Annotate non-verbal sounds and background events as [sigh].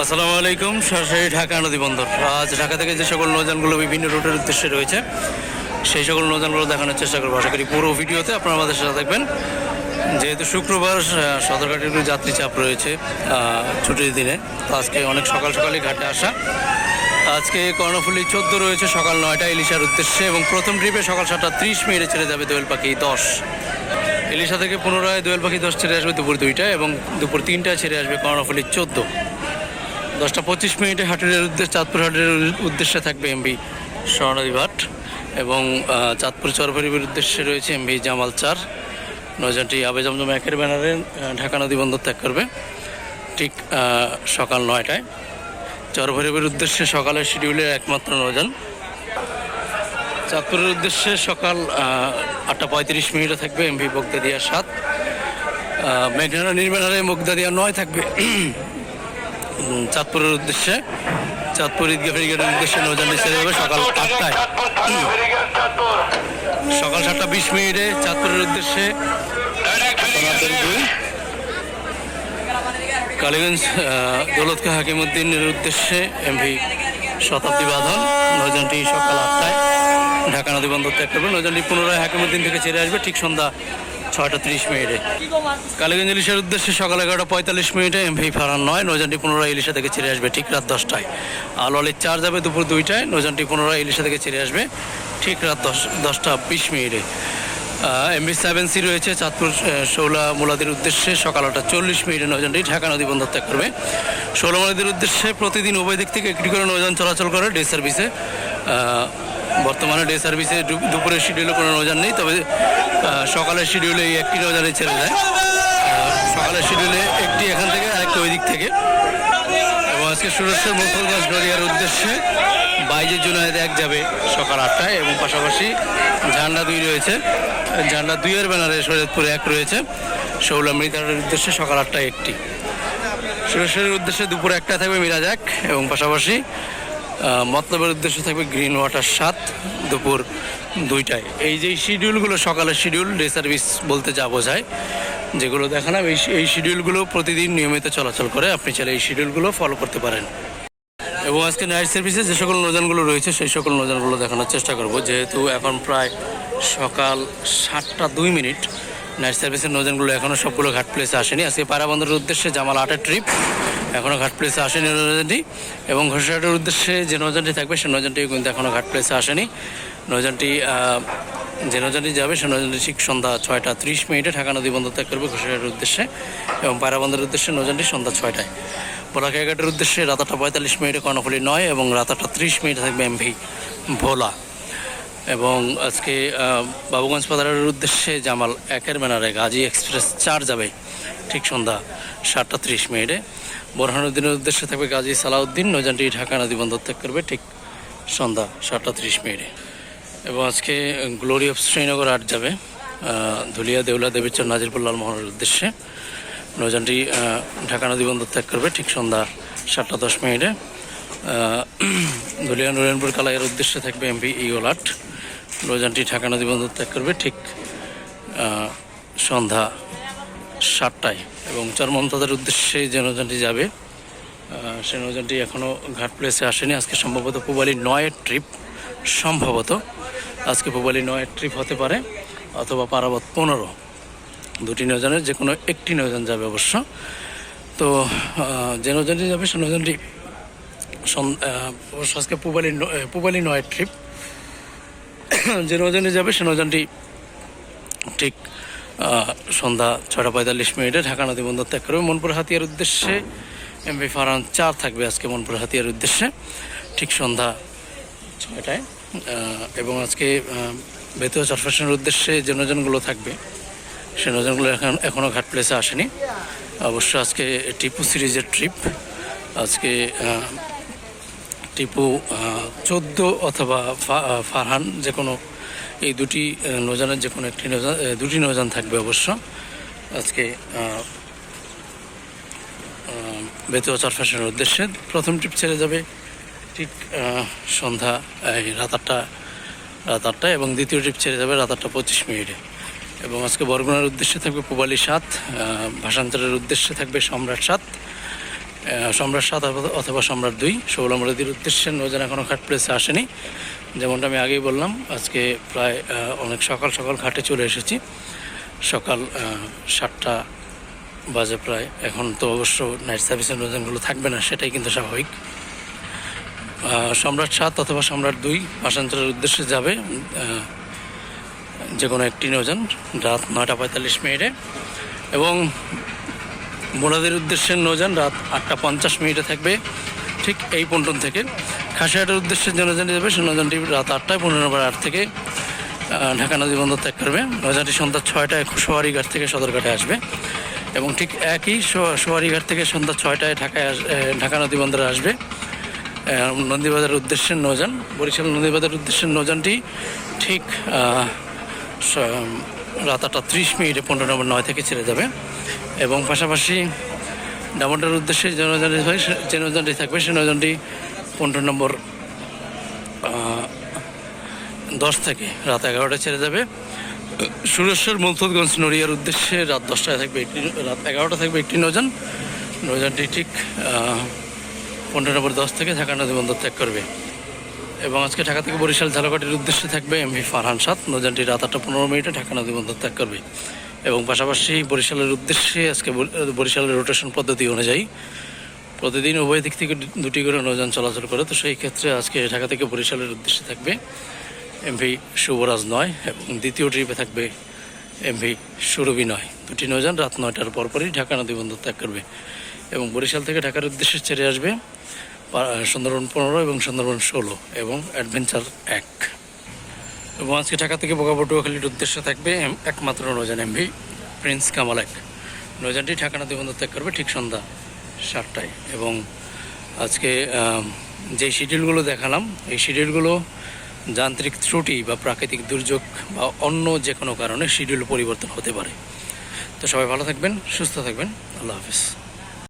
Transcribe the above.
আসসালামু আলাইকুম সরাসরি ঢাকা নদী বন্দর। আজ ঢাকা থেকে যে সকল নৌযানগুলো বিভিন্ন রুটের উদ্দেশ্যে রয়েছে সেই সকল নৌযানগুলো দেখানোর চেষ্টা করব। আশা করি পুরো ভিডিওতে আপনারা আমাদের সাথে দেখবেন যেহেতু শুক্রবার আহ, সদরঘাটের একটু যাত্রী চাপ রয়েছে ছুটির দিনে তো আজকে অনেক সকাল সকালই ঘাটে আসা। আজকে কর্ণফুলি চোদ্দ রয়েছে সকাল নয়টা ইলিশার উদ্দেশ্যে এবং প্রথম ট্রিপে সকাল সাতটা ত্রিশ মিনিটে ছেড়ে যাবে দোয়েল পাখি দশ। ইলিশা থেকে পুনরায় দোয়েল পাখি দশ ছেড়ে আসবে দুপুর দুইটায় এবং দুপুর তিনটায় ছেড়ে আসবে কর্ণফুলি চোদ্দ। দশটা পঁচিশ মিনিটে হাটের উদ্দেশ্যে চাঁদপুর হাটের উদ্দেশ্যে থাকবে এমবি স্বর্ণদী ভাট এবং চাঁদপুর চরভরিবের উদ্দেশ্যে রয়েছে এমবি জামাল চার। নৌযানটি আবে জমজম একের ব্যানারে ঢাকা নদী বন্দর ত্যাগ করবে। ঠিক সকাল নয়টায়। চরভরিবের উদ্দেশ্যে সকালের শিডিউলের একমাত্র নৌযান। চাঁদপুরের উদ্দেশ্যে সকাল আটটা পঁয়ত্রিশ মিনিটে থাকবে এমভি বগদাদিয়া সাত। মেঘনা নির্মাণারে মুগদাদিয়া নয় থাকবে। চাঁদপুরের উদ্দেশ্যে, চাঁদপুর ঈদগাহ ফেরিঘাটের উদ্দেশ্যে নৌযানটি ছেড়ে যাবে সকাল আটটায়। সকাল সাতটা বিশ মিনিটে চাঁদপুরের উদ্দেশ্যে কালীগঞ্জ দৌলতকা হাকিমুদ্দিনের উদ্দেশ্যে এমভি শতাব্দী বাঁধন। নৌযানটি সকাল আটটায় ঢাকা নদী বন্দর ত্যাগ করবে। নৌযানটি পুনরায় হাকিমুদ্দিন থেকে ছেড়ে আসবে। ঠিক সন্ধ্যা ছয়টা তিরিশ মিনিটে। কালীগঞ্জ ইলিশের উদ্দেশ্যে সকাল এগারোটা পঁয়তাল্লিশ মিনিটে এমভি ফারান নয়, নৌযানটি পুনরায় ইলিশা থেকে ছেড়ে আসবে ঠিক রাত দশটায়। আল আলির চার যাবে দুপুর দুইটায়, নৌযানটি পুনরায় ইলিশা থেকে ছেড়ে আসবে ঠিক রাত দশ, দশটা বিশ মিনিটে। এমবি সেভেন সি রয়েছে, চাঁদপুর শৌলা মোলাদের উদ্দেশ্যে সকাল আটটা চল্লিশ মিনিটে নৌযানটি ঢাকা নদী বন্দর ত্যাগ করবে। শৌলা মোলাদের উদ্দেশ্যে প্রতিদিন উভয় দিক থেকে একটি করে নৌযান চলাচল করে ডে সার্ভিসে। বর্তমানে ডে সার্ভিসে দুপুরের শিডিউলে কোনো নৌযান নেই, তবে সকালের শিডিউলে এই একটি নৌযানে ছেড়ে যায় সকালের শিডিউলে একটি এখান থেকে আরেকটি ওই দিক থেকে। এবং আজকে সুরেশ্বর মুখলগঞ্জ নদিয়ার উদ্দেশ্যে বাইজের জুনায়েদ এক যাবে সকাল আটটায় এবং পাশাপাশি ঝান্ডা দুই রয়েছে। ঝান্ডা দুইয়ের ব্যানারে শরীয়তপুরে এক রয়েছে। শৌলা মৃতারের উদ্দেশ্যে সকাল আটটায় একটি। সুরেশ্বরের উদ্দেশ্যে দুপুরে একটা থাকবে মিরাজ এক এবং পাশাপাশি মতলবের উদ্দেশ্য থাকবে গ্রিন ওয়াটার সাত, দুপুর দুইটায়। এই যে শিডিউলগুলো, সকালের শিডিউল ডে সার্ভিস বলতে যা বোঝায়, যেগুলো দেখালাম, এই এই শিডিউলগুলো প্রতিদিন নিয়মিত চলাচল করে। আপনি চাইলে এই শিডিউলগুলো ফলো করতে পারেন। এবং আজকে নাইট সার্ভিসে যে সকল নৌযানগুলো রয়েছে, সেই সকল নৌযানগুলো দেখানোর চেষ্টা করব। যেহেতু এখন প্রায় সকাল সাতটা দুই মিনিট নাইট সার্ভিসের নৌযানগুলো এখনও সবগুলো ঘাট প্লেসে আসেনি। আজকে পায়রাবন্দরের উদ্দেশ্যে জামাল আটের ট্রিপ এখনও ঘাট প্লেসে আসেনি নৌযানটি এবং ঘোষাহাটের উদ্দেশ্যে যে নৌযানটি থাকবে সে নৌযানটিও কিন্তু এখনও ঘাট প্লেসে আসেনি। নৌযানটি আহ, যে নৌযানটি যাবে সে নৌযানটি ঠিক সন্ধ্যা ছয়টা ত্রিশ মিনিটে ঢাকা নদী বন্দর ত্যাগ করবে ঘোষাহাটের উদ্দেশ্যে এবং পায়রাবন্দরের উদ্দেশ্যে নৌযানটি সন্ধ্যা ছয়টায়। বোলাকাঘাটের উদ্দেশ্যে রাত আটটা পঁয়তাল্লিশ মিনিটে কর্ণফুলি নয় এবং রাত আটটা ত্রিশ মিনিটে থাকবে এমভি ভোলা। এবং আজকে বাবুগঞ্জ বাজারের উদ্দেশ্যে জামাল একের ব্যানারে গাজী এক্সপ্রেস চার যাবে ঠিক সন্ধ্যা সাতটা ত্রিশ মিনিটে। বোরহানুদ্দিনের উদ্দেশ্যে থাকবে গাজী সালাউদ্দিন নৌযানটি ঢাকা নদী ত্যাগ করবে ঠিক সন্ধ্যা সাতটা ত্রিশ মিনিটে। এবং আজকে গ্লোরি অফ শ্রীনগর আট যাবে ধুলিয়া দেউলা দেবীচর নাজিরপুর লালমোহনের উদ্দেশ্যে। নৌযানটি আহ, ঢাকা নদী বন্দর ত্যাগ করবে ঠিক সন্ধ্যা সাতটা দশ মিনিটে। ধুলিয়া নুরেনপুর কালাইয়ের উদ্দেশ্যে থাকবে এমপি ইওলাট নৌযানটি ঢাকা নদী বন্দর ত্যাগ করবে ঠিক সন্ধ্যা সাতটায়। এবং চরমমতাদের উদ্দেশ্যে যে নৌযানটি যাবে সে নৌযানটি এখনও ঘাট প্লেসে আসেনি। আজকে সম্ভবত পুবালি নয়ের ট্রিপ সম্ভবত। আজকে পুবালি নয়ের ট্রিপ হতে পারে, অথবা পারাবত পনেরো। দুটি নৌযানের যে কোনো একটি নৌযান যাবে অবশ্য। তো যে নৌযানটি যাবে, সে নৌযানটি আজকে পুবালি পুবালি নয় ট্রিপ। [coughs] যে নৌযানে যাবে, সে নৌযানটি ঠিক সন্ধ্যা ছটা পঁয়তাল্লিশ মিনিটে ঢাকা নদী বন্দর ত্যাগ করবে। মনপুর হাতিয়ার উদ্দেশ্যে এমবি ফারান চার থাকবে আজকে মনপুর হাতিয়ার উদ্দেশ্যে, ঠিক সন্ধ্যা ছয়টায়। এবং আজকে বেতুয়া চরফেশনের উদ্দেশ্যে যে নৌযানগুলো থাকবে, সে নৌযানগুলো এখন এখনও ঘাট প্লেসে আসেনি। অবশ্য আজকে টিপু সিরিজের ট্রিপ, আজকে টিপু চোদ্দ অথবা ফারহান যে কোনো এই দুটি আহ, নৌযানের যে কোনো একটি আহ, দুটি নৌযান থাকবে অবশ্য। আজকে বেতুয়া চরফেশনের উদ্দেশ্যে। প্রথম ট্রিপ ছেড়ে যাবে ঠিক সন্ধ্যা এই রাত আটটা রাত আটটায় এবং দ্বিতীয় ট্রিপ ছেড়ে যাবে রাত আটটা পঁচিশ মিনিটে। এবং আজকে বরগুনার উদ্দেশ্যে থাকবে পুবালি সাত ভাষান্তরের উদ্দেশ্যে থাকবে সম্রাট সাত সম্রাট সাত অথবা- সম্রাট দুই, ষোলো নদীর উদ্দেশ্যে নৌযান এখনও ঘাট প্লেসে আসেনি। যেমনটা আমি আগেই বললাম, আজকে প্রায় অনেক সকাল সকাল ঘাটে চলে এসেছি। সকাল সাতটা বাজে প্রায়। এখন তো অবশ্য নাইট সার্ভিসের নৌযানগুলো থাকবে না, সেটাই কিন্তু স্বাভাবিক। সম্রাট সাত অথবা সম্রাট দুই ভাষান্তরের উদ্দেশ্যে যাবে যে কোনো একটি নৌযান রাত নয়টা পঁয়তাল্লিশ মিনিটে। এবং মোনাদের উদ্দেশ্যে নৌযান রাত আটটা পঞ্চাশ মিনিটে থাকবে। ঠিক এই পন্টন থেকে খাসিয়াটার উদ্দেশ্যে যে যাবে সেই নৌযানটি রাত আটটায় পনেরো নম্বর আট থেকে ঢাকা নদী বন্দর ত্যাগ করবে। নৌযানটি সন্ধ্যা ছয়টায় সোয়ারিঘাট থেকে সদরঘাটে আসবে এবং ঠিক একই সো- সোয়ারিঘাট থেকে সন্ধ্যা ছয়টায় ঢাকায় ঢাকা নদী বন্দরে আসবে। আহ, নদীবাজারের উদ্দেশ্যে নৌযান বরিশাল নদীবাজারের উদ্দেশ্যে নৌযানটি ঠিক রাত আটটা ত্রিশ মিনিটে পনেরো নম্বর নয় থেকে ছেড়ে যাবে। এবং পাশাপাশি ডামন্ডার উদ্দেশ্যে যে নৌযানটি যে নৌযানটি থাকবে সেই নৌযানটি পনেরো নম্বর দশ থেকে রাত এগারোটায় ছেড়ে যাবে। সুরেশ্বর মলথতগঞ্জ নড়িয়ার উদ্দেশ্যে রাত দশটায় থাকবে একটি, রাত এগারোটা থাকবে একটি নৌযান। নৌযানটি ঠিক পনেরো নম্বর দশ থেকে ঢাকা নদী বন্দর ত্যাগ করবে। এবং আজকে ঢাকা থেকে বরিশাল ঝালকাটির উদ্দেশ্যে থাকবে এমভি ফারহান সাত নৌযানটি রাত আটটা পনেরো মিনিটে ঢাকা নদী বন্দর ত্যাগ করবে। এবং পাশাপাশি বরিশালের উদ্দেশ্যে আজকে বরিশালের রোটেশন পদ্ধতি অনুযায়ী প্রতিদিন উভয় দিক থেকে দুটি করে নৌযান চলাচল করে, তো সেই ক্ষেত্রে আজকে ঢাকা থেকে বরিশালের উদ্দেশ্যে থাকবে এমভি শুভরাজ নয় এবং দ্বিতীয় ট্রিপে থাকবে এমভি সুরভি নয়। দুটি নৌযান রাত নয়টার পরপরই ঢাকা নদী বন্দর ত্যাগ করবে এবং বরিশাল থেকে ঢাকার উদ্দেশ্যে ছেড়ে আসবে সুন্দরবন পনেরো এবং সুন্দরবন ষোলো এবং অ্যাডভেঞ্চার এক। এবং আজকে ঢাকা থেকে বোকাপটুয়াখালীর উদ্দেশ্যে থাকবে একমাত্র নৌযান এমভি, প্রিন্স কামাল এক নৌযানটি ঢাকা নদী বন্দর ত্যাগ করবে ঠিক সন্ধ্যা সাতটায়। এবং আজকে যে শিডিউলগুলো দেখালাম, এই শিডিউলগুলো যান্ত্রিক ত্রুটি বা প্রাকৃতিক দুর্যোগ বা অন্য যে কোনো কারণে শিডিউল পরিবর্তন হতে পারে। তো সবাই ভালো থাকবেন, সুস্থ থাকবেন। আল্লাহ হাফিজ।